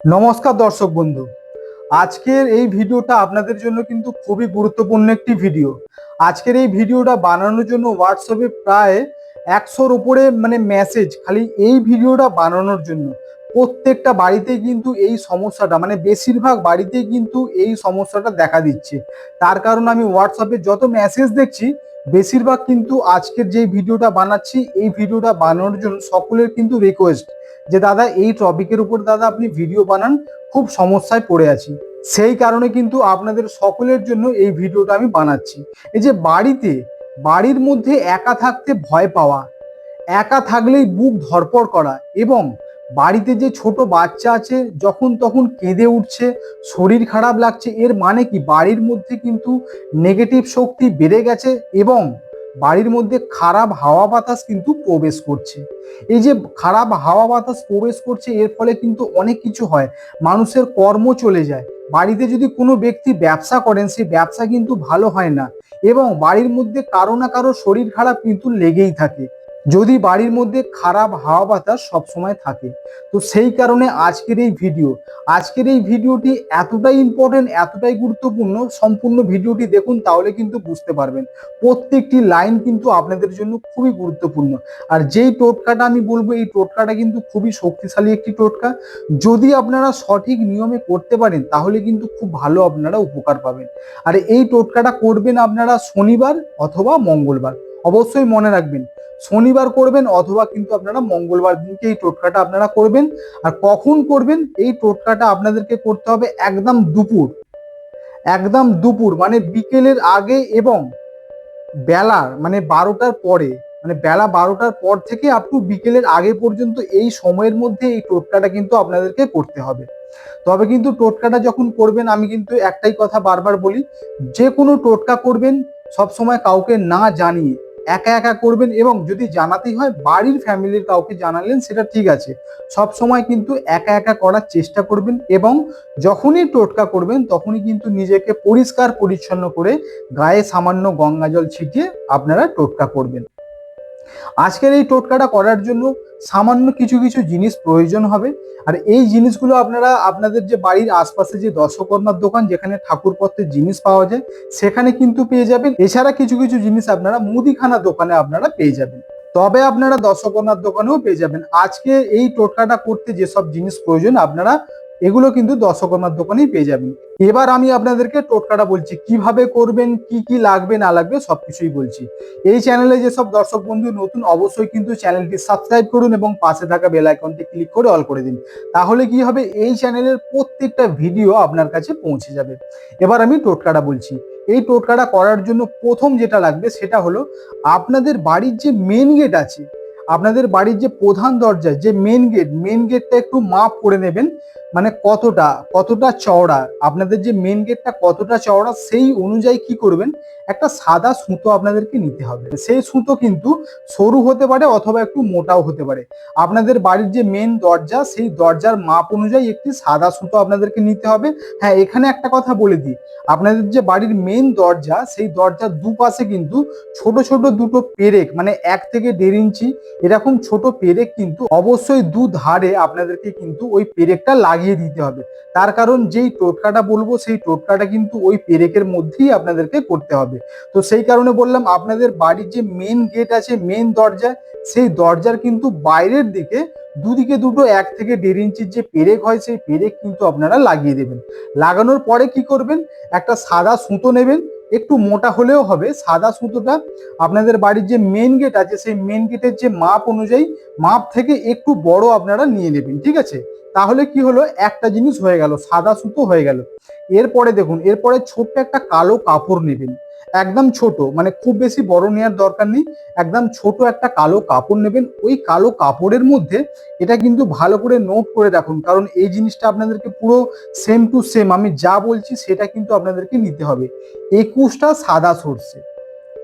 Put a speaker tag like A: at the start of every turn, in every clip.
A: নমস্কার দর্শক বন্ধু। আজকের এই ভিডিওটা আপনাদের জন্য কিন্তু খুবই গুরুত্বপূর্ণ একটি ভিডিও। আজকের এই ভিডিওটা বানানোর জন্য হোয়াটসঅ্যাপে প্রায় একশোর উপরে মানে মেসেজ খালি এই ভিডিওটা বানানোর জন্য। প্রত্যেকটা বাড়িতে কিন্তু এই সমস্যাটা মানে বেশিরভাগ বাড়িতেই কিন্তু এই সমস্যাটা দেখা দিচ্ছে। তার কারণ আমি হোয়াটসঅ্যাপে যত মেসেজ দেখছি, বেশিরভাগ কিন্তু আজকের যে ভিডিওটা বানাচ্ছি, এই ভিডিওটা বানানোর জন্য সকলের কিন্তু রিকোয়েস্ট যে দাদা, এই টপিকের উপর দাদা আপনি ভিডিও বানান, খুব সমস্যায় পড়ে আছি। সেই কারণে কিন্তু আপনাদের সকলের জন্য এই ভিডিওটা আমি বানাচ্ছি। এই যে বাড়িতে, বাড়ির মধ্যে একা থাকতে ভয় পাওয়া, একা থাকলেই বুক ধরপড় করা এবং বাড়িতে যে ছোট বাচ্চা আছে, যখন তখন কেঁদে উঠছে, শরীর খারাপ লাগছে, এর মানে কি? বাড়ির মধ্যে কিন্তু নেগেটিভ শক্তি বেড়ে গেছে এবং বাড়ির মধ্যে খারাপ হাওয়া বাতাস কিন্তু প্রবেশ করছে। এই যে খারাপ হাওয়া বাতাস প্রবেশ করছে, এর ফলে কিন্তু অনেক কিছু হয়। মানুষের কর্ম চলে যায়। বাড়িতে যদি কোনো ব্যক্তি ব্যবসা করেন সেই ব্যবসা কিন্তু ভালো হয় না। এবং বাড়ির মধ্যে কারও না কারও শরীর খারাপ কিন্তু লেগেই থাকে। যদি বাড়ির মধ্যে খারাপ হাওয়া বাতাস সবসময় থাকে, তো সেই কারণে আজকের এই ভিডিও আজকের এই ভিডিওটি এতটাই ইম্পর্টেন্ট এতটাই গুরুত্বপূর্ণ, সম্পূর্ণ ভিডিওটি দেখুন তাহলে কিন্তু বুঝতে পারবেন। প্রত্যেকটি লাইন কিন্তু আপনাদের জন্য খুবই গুরুত্বপূর্ণ। আর যেই টোটকাটা আমি বলব, এই টোটকাটা কিন্তু খুবই শক্তিশালী একটি টোটকা। যদি আপনারা সঠিক নিয়মে করতে পারেন, তাহলে কিন্তু খুব ভালো আপনারা উপকার পাবেন। আর এই টোটকাটা করবেন আপনারা শনিবার অথবা মঙ্গলবার। অবশ্যই মনে রাখবেন। শনিবার করবেন অথবা কিন্তু আপনারা মঙ্গলবার দিনকে এই টোটকাটা আপনারা করবেন। আর কখন করবেন? এই টোটকাটা আপনাদেরকে করতে হবে একদম দুপুর। একদম দুপুর মানে বিকেলের আগে এবং বেলার মানে বারোটার পরে মানে বেলা বারোটার পর থেকে আপ টু বিকেলের আগে পর্যন্ত এই সময়ের মধ্যে এই টোটকাটা কিন্তু আপনাদেরকে করতে হবে। তবে কিন্তু টোটকাটা যখন করবেন, আমি কিন্তু একটাই কথা বারবার বলি, যে কোনো টোটকা করবেন, সবসময় কাউকে না জানিয়ে একা একা করবেন এবং যদি জানাতেই হয় বাড়ির ফ্যামিলির কাউকে জানালেন, সেটা ঠিক আছে। সব সময় কিন্তু একা একা করার চেষ্টা করবেন এবং যখনই টোটকা করবেন, তখনই কিন্তু নিজেকে পরিষ্কার পরিচ্ছন্ন করে গায়ে সামান্য গঙ্গা জল ছিটিয়ে আপনারা টোটকা করবেন। আজকের এই টোটকাটা করার জন্য সামান্য কিছু কিছু জিনিস প্রয়োজন হবে। আর এই জিনিসগুলো আপনারা আপনাদের যে বাড়ির আশপাশে যে দর্শকর্মার দোকান, যেখানে ঠাকুরপত্রের জিনিস পাওয়া যায়, সেখানে কিন্তু পেয়ে যাবেন। এছাড়া কিছু কিছু জিনিস আপনারা মুদিখানা দোকানে আপনারা পেয়ে যাবেন। তবে আপনারা দর্শকর্মার দোকানেও পেয়ে যাবেন। আজকে এই টোটকাটা করতে যেসব জিনিস প্রয়োজন, আপনারা এগুলো কিন্তু দর্শকর্মার দোকানেই পেয়ে যাবেন। এবার আমি আপনাদেরকে টোটকাটা বলছি, কীভাবে করবেন, কি কি লাগবে, না লাগবে সবকিছুই বলছি। এই চ্যানেলে যেসব দর্শক বন্ধু নতুন, অবশ্যই কিন্তু চ্যানেলটি সাবস্ক্রাইব করুন এবং পাশে থাকা বেল আইকনটি ক্লিক করে অল করে দিন। তাহলে কি হবে, এই চ্যানেলের প্রত্যেকটা ভিডিও আপনার কাছে পৌঁছে যাবে। এবার আমি টোটকাটা বলছি। এই টোটকাটা করার জন্য প্রথম যেটা লাগবে সেটা হলো, আপনাদের বাড়ির যে মেন গেট আছে, আপনাদের বাড়ির যে প্রধান দরজা, যে মেন গেট মেন গেটটা একটু মাপ করে নেবেন। মানে কতটা কতটা চওড়া, আপনাদের যে মেন গেটটা কতটা চওড়া সেই অনুযায়ী কি করবেন? একটা সাদা সুতো আপনাদেরকে নিতে হবে। সেই সুতো কিন্তু সরু হতে পারে অথবা একটু মোটাও হতে পারে। আপনাদের বাড়ির যে মেন দরজা, সেই দরজার মাপ অনুযায়ী একটি সাদা সুতো আপনাদেরকে নিতে হবে। হ্যাঁ এখানে একটা কথা বলে দিই। আপনাদের যে বাড়ির মেন দরজা, সেই দরজার দুপাশে কিন্তু ছোট ছোট দুটো পেরেক মানে এক থেকে দেড় ইঞ্চি, এরকম ছোট পেরেক কিন্তু অবশ্যই দু ধারে আপনাদেরকে কিন্তু ওই পেরেকটা লাগিয়ে দিতে হবে। তার কারণ যেই টোটকাটা বলব, সেই টোটকাটা কিন্তু ওই পেরেকের মধ্যেই আপনাদেরকে করতে হবে। তো সেই কারণে বললাম, আপনাদের বাড়ির যে মেন গেট আছে মেন দরজা, সেই দরজার কিন্তু বাইরের দিকে দুদিকে দুটো এক থেকে দেড় ইঞ্চির যে পেরেক হয়, সেই পেরেক কিন্তু আপনারা লাগিয়ে দেবেন। লাগানোর পরে কি করবেন? একটা সাদা সুতো নেবেন, একটু মোটা হলেও হবে। সাদা সুতোটা আপনাদের বাড়ির যে মেন গেট আছে, সেই মেন গেটের যে মাপ অনুযায়ী মাপ থেকে একটু বড় আপনারা নিয়ে নেবেন, ঠিক আছে? তাহলে কি হলো? একটা জিনিস হয়ে গেল, সাদা সুতো হয়ে গেল। এরপরে দেখুন, এরপরে ছোট্ট একটা কালো কাপড় নেবেন। একদম ছোট মানে খুব বেশি বড় নেওয়ার দরকার নেই। একদম ছোট একটা কালো কাপড় নেবেন। ওই কালো কাপড়ের মধ্যে এটা কিন্তু ভালো করে নোট করে রাখুন। কারণ এই জিনিসটা আপনাদেরকে পুরো সেম টু সেম আমি যা বলছি সেটা কিন্তু আপনাদেরকে নিতে হবে। একুশটা সাদা সর্ষে,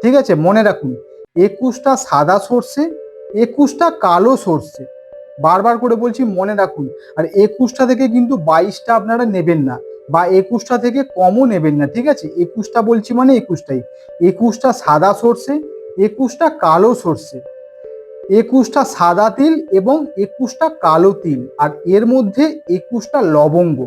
A: ঠিক আছে? মনে রাখুন, একুশটা সাদা সর্ষে, একুশটা কালো সর্ষে। বারবার করে বলছি মনে রাখুন। আর একুশটা থেকে কিন্তু বাইশটা আপনারা নেবেন না বা একুশটা থেকে কমও নেবেন না, ঠিক আছে? একুশটা বলছি মানে একুশটাই। একুশটা সাদা সর্ষে, একুশটা কালো সর্ষে, একুশটা সাদা তিল এবং একুশটা কালো তিল। আর এর মধ্যে একুশটা লবঙ্গ।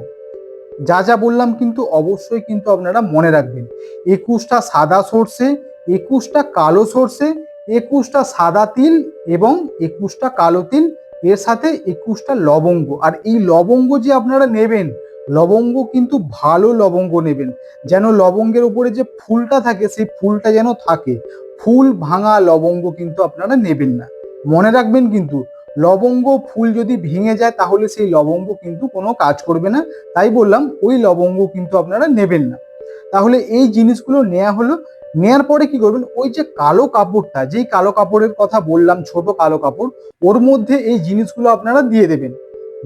A: যা যা বললাম কিন্তু অবশ্যই কিন্তু আপনারা মনে রাখবেন। একুশটা সাদা সর্ষে, একুশটা কালো সর্ষে, একুশটা সাদা তিল এবং একুশটা কালো তিল এর সাথে একুশটা লবঙ্গ। আর এই লবঙ্গ যে আপনারা নেবেন, লবঙ্গ কিন্তু ভালো লবঙ্গ নেবেন। যেন লবঙ্গের উপরে যে ফুলটা থাকে, সেই ফুলটা যেন থাকে। ফুল ভাঙা লবঙ্গ কিন্তু আপনারা নেবেন না। মনে রাখবেন কিন্তু, লবঙ্গ ফুল যদি ভেঙে যায়, তাহলে সেই লবঙ্গ কিন্তু কোনো কাজ করবে না। তাই বললাম, ওই লবঙ্গ কিন্তু আপনারা নেবেন না। তাহলে এই জিনিসগুলো নেওয়া হলো। নেয়ার পরে কি করবেন? ওই যে কালো কাপড়টা, যেই কালো কাপড়ের কথা বললাম, ছোট কালো কাপড়, ওর মধ্যে এই জিনিসগুলো আপনারা দিয়ে দেবেন।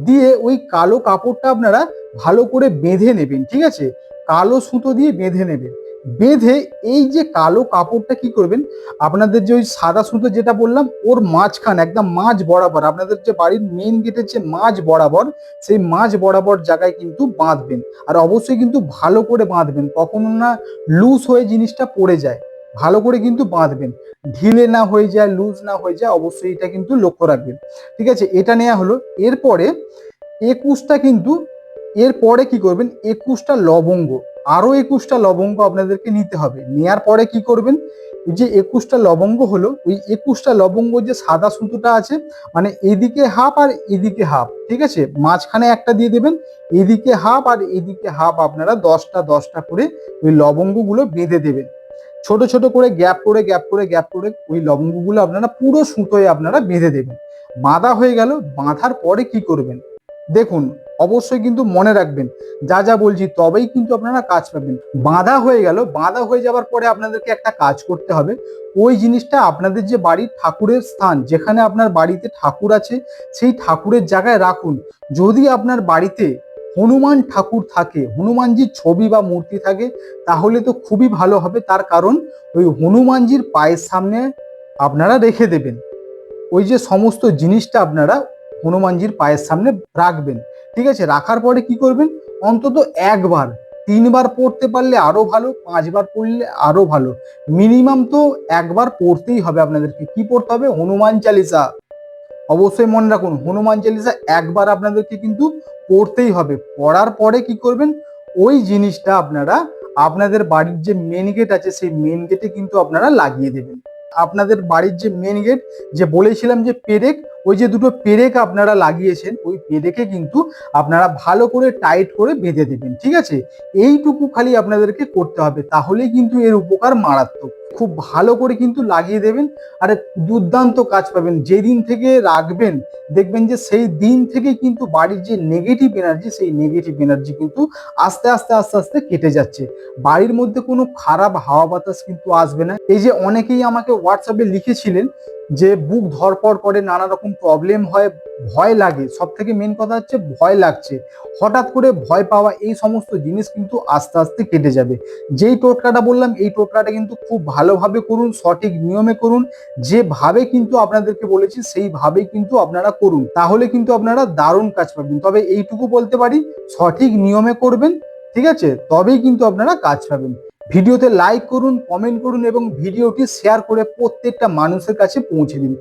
A: দিয়ে ওই কালো কাপড়টা আপনারা ভালো করে বেঁধে নেবেন, ঠিক আছে? কালো সুতো দিয়ে বেঁধে নেবেন। বেঁধে এই যে কালো কাপড়টা কি করবেন? আপনাদের যে ওই সাদা সুতো যেটা বললাম, ওর মাঝখান, একদম মাঝ বরাবর, আপনাদের যে বাড়ির মেন গেটের যে মাঝ বরাবর, সেই মাঝ বরাবর জায়গায় কিন্তু বাঁধবেন। আর অবশ্যই কিন্তু ভালো করে বাঁধবেন, কখনো না লুজ হয়ে জিনিসটা পড়ে যায়। ভালো করে কিন্তু বাঁধবেন। ঢিলে না হয়ে যায় লুজ না হয়ে যায়, অবশ্যই এটা কিন্তু লক্ষ্য রাখবেন। ঠিক আছে, এটা নেওয়া হলো। এরপরে একুশটা কিন্তু, এরপরে কি করবেন? একুশটা লবঙ্গ। আরও একুশটা লবঙ্গ আপনাদেরকে নিতে হবে। নেয়ার পরে কি করবেন? যে একুশটা লবঙ্গ হলো, ওই একুশটা লবঙ্গ যে সাদা সুতোটা আছে মানে এদিকে হাফ আর এদিকে হাফ, ঠিক আছে? মাঝখানে একটা দিয়ে দেবেন, এদিকে হাফ আর এদিকে হাফ আপনারা দশটা দশটা করে ওই লবঙ্গগুলো বেঁধে দেবেন। ছোট ছোট করে গ্যাপ করে গ্যাপ করে গ্যাপ করে ওই লবঙ্গগুলো আপনারা পুরো সুতোয় আপনারা বেঁধে দেবেন। বাঁধা হয়ে গেল, বাঁধার পরে কি করবেন? দেখুন, অবশ্যই কিন্তু মনে রাখবেন, যা যা বলছি তবেই কিন্তু আপনারা কাজ পাবেন। বাঁধা হয়ে গেল, বাঁধা হয়ে যাওয়ার পরে আপনাদেরকে একটা কাজ করতে হবে। ওই জিনিসটা আপনাদের যে বাড়ির ঠাকুরের স্থান, যেখানে আপনার বাড়িতে ঠাকুর আছে, সেই ঠাকুরের জায়গায় রাখুন। যদি আপনার বাড়িতে হনুমান ঠাকুর থাকে, হনুমানজির ছবি বা মূর্তি থাকে, তাহলে তো খুবই ভালো হবে। তার কারণ, ওই হনুমানজির পায়ের সামনে আপনারা রেখে দেবেন। ওই যে সমস্ত জিনিসটা আপনারা হনুমানজির পায়ের সামনে রাখবেন। ঠিক আছে? রাখার পরে কি করবেন? অন্তত একবার, তিনবার পড়তে পারলে আরও ভালো, পাঁচবার পড়লে আরও ভালো। মিনিমাম তো একবার পড়তেই হবে আপনাদেরকে। কি পড়তে হবে? হনুমান চালিসা। অবশ্যই মনে রাখুন, হনুমান চালিসা একবার আপনাদেরকে কিন্তু পড়তেই হবে। পড়ার পরে কি করবেন? ওই জিনিসটা আপনারা, আপনাদের বাড়ির যে মেন গেট আছে, সেই মেন গেটে কিন্তু আপনারা লাগিয়ে দেবেন। আপনাদের বাড়ির যে মেন গেট যে বলেছিলাম যে পেরেক ওই যে দুটো পেরেক আপনারা লাগিয়েছেন, ওই পেরেকে কিন্তু আপনারা ভালো করে টাইট করে বেঁধে দেবেন, ঠিক আছে? এইটুকু খালি আপনাদেরকে করতে হবে, তাহলেই কিন্তু এর উপকার মারাত্মক। খুব ভালো করে কিন্তু লাগিয়ে দেবেন, আর দুর্দান্ত কাজ পাবেন। যেদিন থেকে রাখবেন, দেখবেন যে সেই দিন থেকে কিন্তু বাড়ির যে নেগেটিভ এনার্জি সেই নেগেটিভ এনার্জি কিন্তু আস্তে আস্তে আস্তে আস্তে কেটে যাচ্ছে। বাড়ির মধ্যে কোনো খারাপ হাওয়া বাতাস কিন্তু আসবে না। এই যে অনেকেই আমাকে হোয়াটসঅ্যাপে লিখেছিলেন যে বুক ধরপড় করে, নানা রকম প্রবলেম হয়, ভয় লাগে। সব থেকে মেন কথা হচ্ছে ভয় লাগছে। হঠাৎ করে ভয় পাওয়া, এই সমস্ত জিনিস কিন্তু আস্তে আস্তে কেটে যাবে। যেই টোটকাটা বললাম, এই টোটকাটা কিন্তু খুব ভালোভাবে করুন, সঠিক নিয়মে করুন। যেভাবে কিন্তু আপনাদেরকে বলেছি, সেইভাবেই কিন্তু আপনারা করুন। তাহলে কিন্তু আপনারা দারুণ কাজ পাবেন। তবে এইটুকু বলতে পারি, সঠিক নিয়মে করবেন, ঠিক আছে? তবেই কিন্তু আপনারা কাজ পাবেন। ভিডিওতে লাইক করুন কমেন্ট করুন এবং ভিডিওটি শেয়ার করে প্রত্যেকটা মানুষের কাছে পৌঁছে দিন।